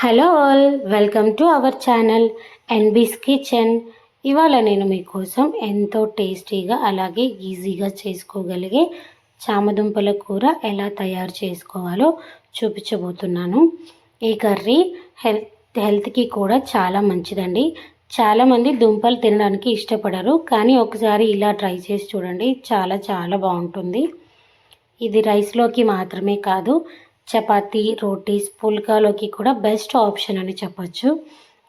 Hello all welcome to our channel NBS kitchen. ఇవాళ నేను మీకోసం ఎంతో టేస్టీగా అలాగే ఈజీగా చేసుకోగలిగే చామదుంపల కూర ఎలా తయారు చేసుకోవాలో చూపించబోతున్నాను. ఈ కర్రీ హెల్త్ హెల్త్కి కూడా చాలా మంచిదండి. చాలామంది దుంపలు తినడానికి ఇష్టపడరు కానీ ఒకసారి ఇలా ట్రై చేసి చూడండి చాలా చాలా బాగుంటుంది. ఇది రైస్లోకి మాత్రమే కాదు చపాతి రోటీస్ పుల్కాలోకి కూడా బెస్ట్ ఆప్షన్ అని చెప్పచ్చు.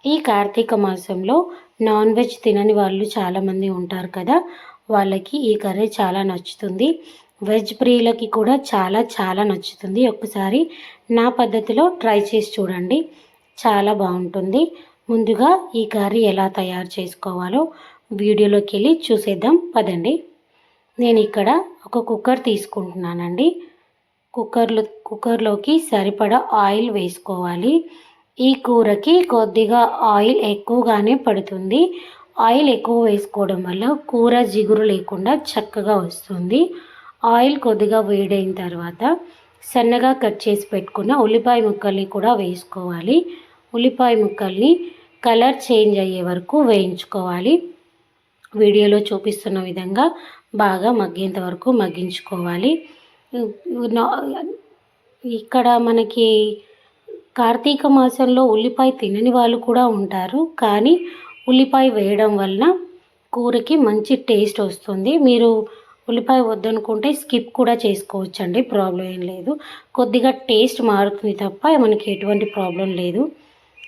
ఈ కార్తీక మాసంలో నాన్ వెజ్ తినని వాళ్ళు చాలామంది ఉంటారు కదా. వాళ్ళకి ఈ కర్రీ చాలా నచ్చుతుంది. వెజ్ ప్రియులకి కూడా చాలా చాలా నచ్చుతుంది. ఒక్కసారి నా పద్ధతిలో ట్రై చేసి చూడండి. చాలా బాగుంటుంది. ముందుగా ఈ కర్రీ ఎలా తయారు చేసుకోవాలో వీడియోలోకి వెళ్ళి చూసేద్దాం. పదండి. నేను ఇక్కడ ఒక కుక్కర్ తీసుకుంటున్నానండి. కుక్కర్లు కుక్కర్లోకి సరిపడా ఆయిల్ వేసుకోవాలి. ఈ కూరకి కొద్దిగా ఆయిల్ ఎక్కువగానే పడుతుంది. ఆయిల్ ఎక్కువ వేసుకోవడం వల్ల కూర జిగురు లేకుండా చక్కగా వస్తుంది. ఆయిల్ కొద్దిగా వేడైన తర్వాత సన్నగా కట్ చేసి పెట్టుకున్న ఉల్లిపాయ ముక్కల్ని కూడా వేసుకోవాలి. ఉల్లిపాయ ముక్కల్ని కలర్ చేంజ్ అయ్యే వరకు వేయించుకోవాలి. వీడియోలో చూపిస్తున్న విధంగా బాగా మగ్గేంత వరకు మగ్గించుకోవాలి. ఇక్కడ మనకి కార్తీక మాసంలో ఉల్లిపాయ తినని వాళ్ళు కూడా ఉంటారు. కానీ ఉల్లిపాయ వేయడం వలన కూరకి మంచి టేస్ట్ వస్తుంది. మీరు ఉల్లిపాయ వద్దనుకుంటే స్కిప్ కూడా చేసుకోవచ్చండి. ప్రాబ్లం ఏం లేదు. కొద్దిగా టేస్ట్ మారుతుంది తప్ప మనకి ఎటువంటి ప్రాబ్లం లేదు.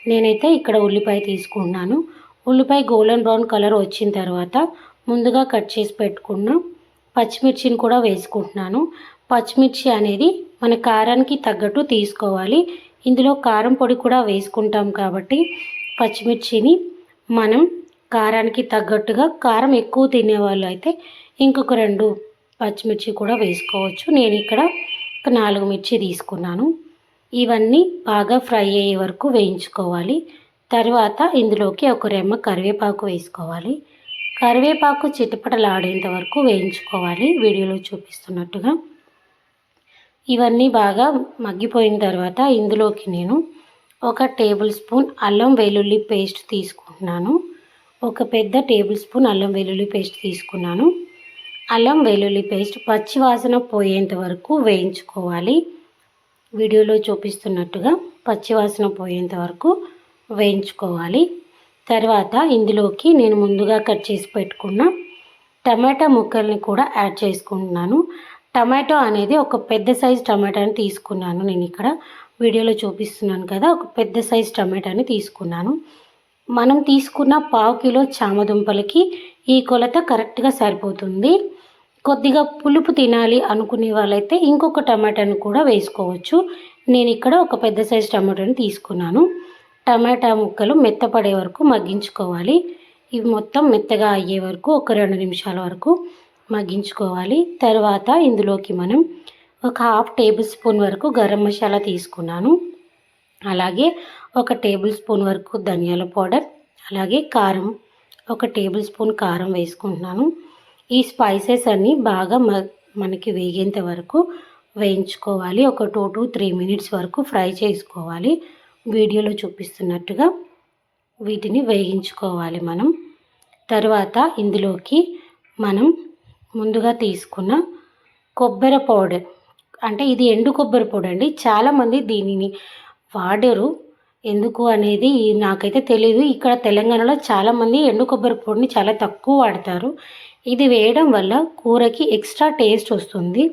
నేనైతే ఇక్కడ ఉల్లిపాయ తీసుకున్నాను. ఉల్లిపాయ గోల్డెన్ బ్రౌన్ కలర్ వచ్చిన తర్వాత ముందుగా కట్ చేసి పెట్టుకున్న పచ్చిమిర్చిని కూడా వేసుకుంటున్నాను. పచ్చిమిర్చి అనేది మన కారానికి తగ్గట్టు తీసుకోవాలి. ఇందులో కారం పొడి కూడా వేసుకుంటాం కాబట్టి పచ్చిమిర్చిని మనం కారానికి తగ్గట్టుగా కారం ఎక్కువ తినేవాళ్ళు అయితే ఇంకొక రెండు పచ్చిమిర్చి కూడా వేసుకోవచ్చు. నేను ఇక్కడ ఒక నాలుగు మిర్చి తీసుకున్నాను. ఇవన్నీ బాగా ఫ్రై అయ్యే వరకు వేయించుకోవాలి. తర్వాత ఇందులోకి ఒక రెమ్మ కరివేపాకు వేసుకోవాలి. కరివేపాకు చిటపటలాడేంత వరకు వేయించుకోవాలి. వీడియోలో చూపిస్తున్నట్టుగా ఇవన్నీ బాగా మగ్గిపోయిన తర్వాత ఇందులోకి నేను ఒక టేబుల్ స్పూన్ అల్లం వెల్లుల్లి పేస్ట్ తీసుకుంటున్నాను. ఒక పెద్ద టేబుల్ స్పూన్ అల్లం వెల్లుల్లి పేస్ట్ తీసుకున్నాను. అల్లం వెల్లుల్లి పేస్ట్ పచ్చి వాసన పోయేంత వరకు వేయించుకోవాలి. వీడియోలో చూపిస్తున్నట్టుగా పచ్చి వాసన పోయేంత వరకు వేయించుకోవాలి. తర్వాత ఇందులోకి నేను ముందుగా కట్ చేసి పెట్టుకున్న టమాటా ముక్కల్ని కూడా యాడ్ చేసుకుంటున్నాను. టమాటో అనేది ఒక పెద్ద సైజ్ టమాటాని తీసుకున్నాను నేను ఇక్కడ. వీడియోలో చూపిస్తున్నాను కదా ఒక పెద్ద సైజు టమాటాని తీసుకున్నాను. మనం తీసుకున్న పావు కిలో చామదుంపలకి ఈ కొలత కరెక్ట్గా సరిపోతుంది. కొద్దిగా పులుపు తినాలి అనుకునే వాళ్ళైతే ఇంకొక టమాటాను కూడా వేసుకోవచ్చు. నేను ఇక్కడ ఒక పెద్ద సైజ్ టమాటాని తీసుకున్నాను. టమాటా ముక్కలు మెత్తపడే వరకు మగ్గించుకోవాలి. ఇవి మొత్తం మెత్తగా అయ్యే వరకు ఒక రెండు నిమిషాల వరకు మగ్గించుకోవాలి. తర్వాత ఇందులోకి మనం ఒక హాఫ్ టేబుల్ స్పూన్ వరకు గరం మసాలా తీసుకున్నాను. అలాగే ఒక టేబుల్ స్పూన్ వరకు ధనియాల పౌడర్ అలాగే కారం ఒక టేబుల్ స్పూన్ కారం వేసుకుంటున్నాను. ఈ స్పైసెస్ అన్నీ బాగా మ మనకి వేగేంత వరకు వేయించుకోవాలి. ఒక టూ టు త్రీ మినిట్స్ వరకు ఫ్రై చేసుకోవాలి. వీడియోలో చూపిస్తున్నట్టుగా వీటిని వేయించుకోవాలి మనం. తర్వాత ఇందులోకి మనం ముందుగా తీసుకున్న కొబ్బరి పౌడర్. అంటే ఇది ఎండు కొబ్బరి పొడి అండి. చాలామంది దీనిని వాడరు. ఎందుకు అనేది నాకైతే తెలియదు ఇక్కడ తెలంగాణలో చాలామంది ఎండు కొబ్బరి పొడిని చాలా తక్కువ వాడతారు. ఇది వేయడం వల్ల కూరకి ఎక్స్ట్రా టేస్ట్ వస్తుంది.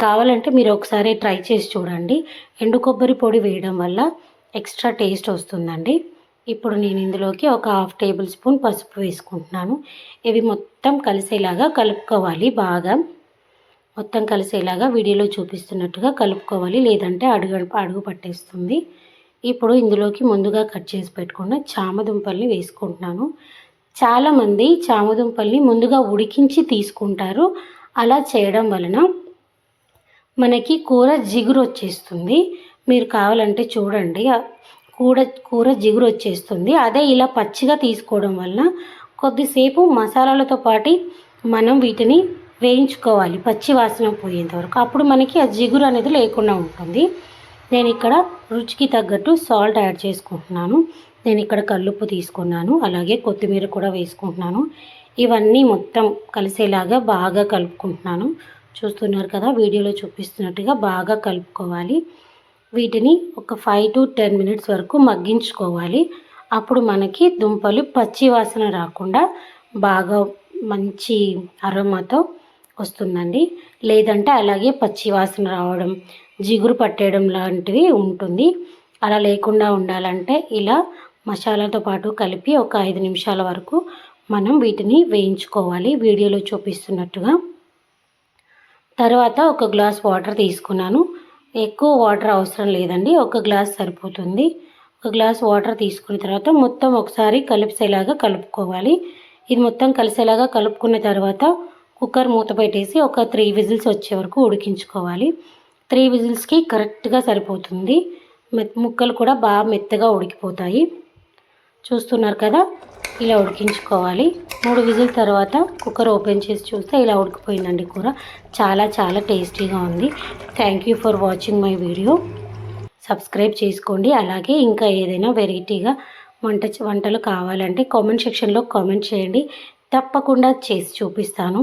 కావాలంటే మీరు ఒకసారి ట్రై చేసి చూడండి. ఎండు కొబ్బరి పొడి వేయడం వల్ల ఎక్స్ట్రా టేస్ట్ వస్తుందండి. ఇప్పుడు నేను ఇందులోకి ఒక హాఫ్ టేబుల్ స్పూన్ పసుపు వేసుకుంటున్నాను. ఇవి మొత్తం కలిసేలాగా కలుపుకోవాలి. బాగా మొత్తం కలిసేలాగా వీడియోలో చూపిస్తున్నట్టుగా కలుపుకోవాలి. లేదంటే అడుగు అడుగు పట్టేస్తుంది. ఇప్పుడు ఇందులోకి ముందుగా కట్ చేసి పెట్టుకున్న చామదుంపల్ని వేసుకుంటున్నాను. చాలామంది చామదుంపల్ని ముందుగా ఉడికించి తీసుకుంటారు. అలా చేయడం వలన మనకి కూర జిగురు వచ్చేస్తుంది మీరు కావాలంటే చూడండి. కూడ కూర జిగురు వచ్చేస్తుంది. అదే ఇలా పచ్చిగా తీసుకోవడం వలన కొద్దిసేపు మసాలాలతో పాటు మనం వీటిని వేయించుకోవాలి. పచ్చి వాసన పోయేంత వరకు. అప్పుడు మనకి ఆ జిగురు అనేది లేకుండా ఉంటుంది. నేను ఇక్కడ రుచికి తగ్గట్టు సాల్ట్ యాడ్ చేసుకుంటున్నాను. నేను ఇక్కడ కల్లుప్పు తీసుకున్నాను. అలాగే కొత్తిమీర కూడా వేసుకుంటున్నాను. ఇవన్నీ మొత్తం కలిసేలాగా బాగా కలుపుకుంటున్నాను. చూస్తున్నారు కదా వీడియోలో చూపిస్తున్నట్టుగా బాగా కలుపుకోవాలి. వీటిని ఒక ఫైవ్ టు టెన్ మినిట్స్ వరకు మగ్గించుకోవాలి. అప్పుడు మనకి దుంపలు పచ్చి వాసన రాకుండా బాగా మంచి అరోమాతో వస్తుందండి. లేదంటే అలాగే పచ్చి వాసన రావడం జిగురు పట్టేయడం లాంటివి ఉంటుంది. అలా లేకుండా ఉండాలంటే ఇలా మసాలాతో పాటు కలిపి ఒక ఐదు నిమిషాల వరకు మనం వీటిని వేయించుకోవాలి. వీడియోలో చూపిస్తున్నట్టుగా. తర్వాత ఒక గ్లాస్ వాటర్ తీసుకున్నాను. ఎక్కువ వాటర్ అవసరం లేదండి. ఒక గ్లాస్ సరిపోతుంది. ఒక గ్లాస్ వాటర్ తీసుకున్న తర్వాత మొత్తం ఒకసారి కలిసేలాగా కలుపుకోవాలి. ఇది మొత్తం కలిసేలాగా కలుపుకున్న తర్వాత కుక్కర్ మూత పెట్టేసి ఒక త్రీ విజిల్స్ వచ్చే వరకు ఉడికించుకోవాలి. త్రీ విజిల్స్కి కరెక్ట్గా సరిపోతుంది. ముక్కలు కూడా బాగా మెత్తగా ఉడికిపోతాయి. చూస్తున్నారు కదా? ఇలా ఉడికించుకోవాలి. మూడు విజిల్ తర్వాత కుక్కర్ ఓపెన్ చేసి చూస్తే ఇలా ఉడికిపోయిందండి కూర. చాలా చాలా టేస్టీగా ఉంది. Thank you for watching my video subscribe చేసుకోండి. అలాగే ఇంకా ఏదైనా వెరైటీగా వంట వంటలు కావాలంటే కామెంట్ సెక్షన్లో కామెంట్ చేయండి. తప్పకుండా చేసి చూపిస్తాను.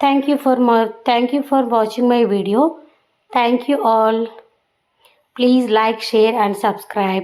Thank you for my thank you for watching my video thank you all please like share and subscribe